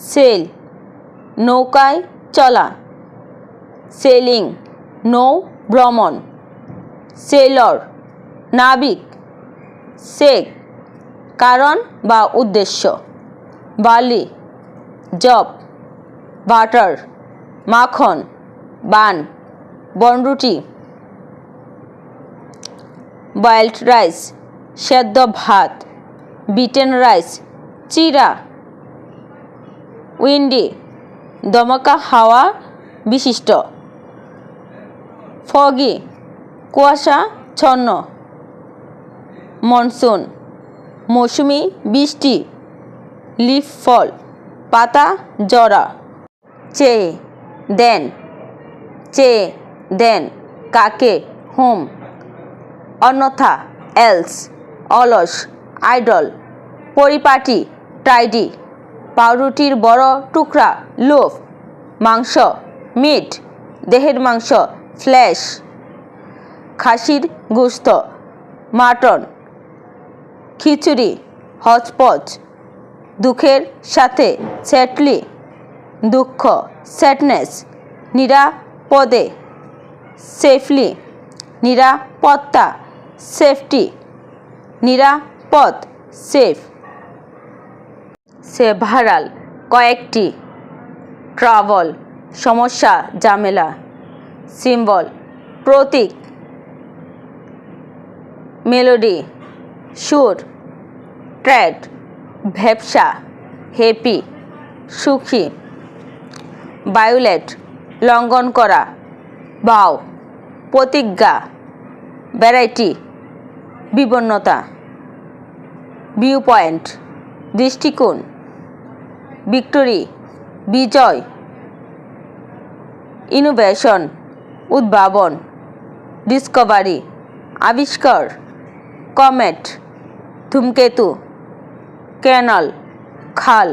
Sell, নৌকায় চলা। Selling, নৌ ভ্রমণ। সেলর, নাবিক। সেক কারণ বা উদ্দেশ্য। বালি, জব। বাটার, মাখন, বান, বনরুটি। বয়েলড রাইস, সেদ্ধ ভাত। বিটেন রাইস, চিরা। উইন্ডি, দমকা হাওয়া বিশিষ্ট। ফগি কুয়াশাচ্ছন্ন মনসুন, মৌসুমি বৃষ্টি। লিফ ফল, পাতা জরা। চে, দেন। চে, দেন, কাকে, হুম। অন্যথা, এলস, অলস, আইডল। পরিপাটি, টাইডি। পাউরুটির বড় টুকরা, লোফ, মাংস, মিট, দেহের মাংস ফ্ল্যাশ খাসির গুস্ত, মাটন, খিচুড়ি, হচপচ, দুঃখের সাথে স্যাটলি, দুঃখ, স্যাডনেস, নিরাপদে, সেফলি, নিরাপত্তা, সেফটি, নিরাপদ, সেফ। সেভারাল, কয়েকটি ট্রাভেল, সমস্যা, ঝামেলা, সিম্বল, প্রতীক, মেলোডি, সুর ট্র্যাড ভ্যাবসা, হ্যাপি, সুখী বায়োলেট লঙ্ঘন করা, বাও, প্রতিজ্ঞা, ভ্যারাইটি বিবন্নতা ভিউ পয়েন্ট দৃষ্টিকোণ। ভিক্টোরি বিজয় ইনোভেশন উদ্ভাবন ডিসকভারি আবিষ্কার কমেট ধূমকেতু ক্যানাল খাল।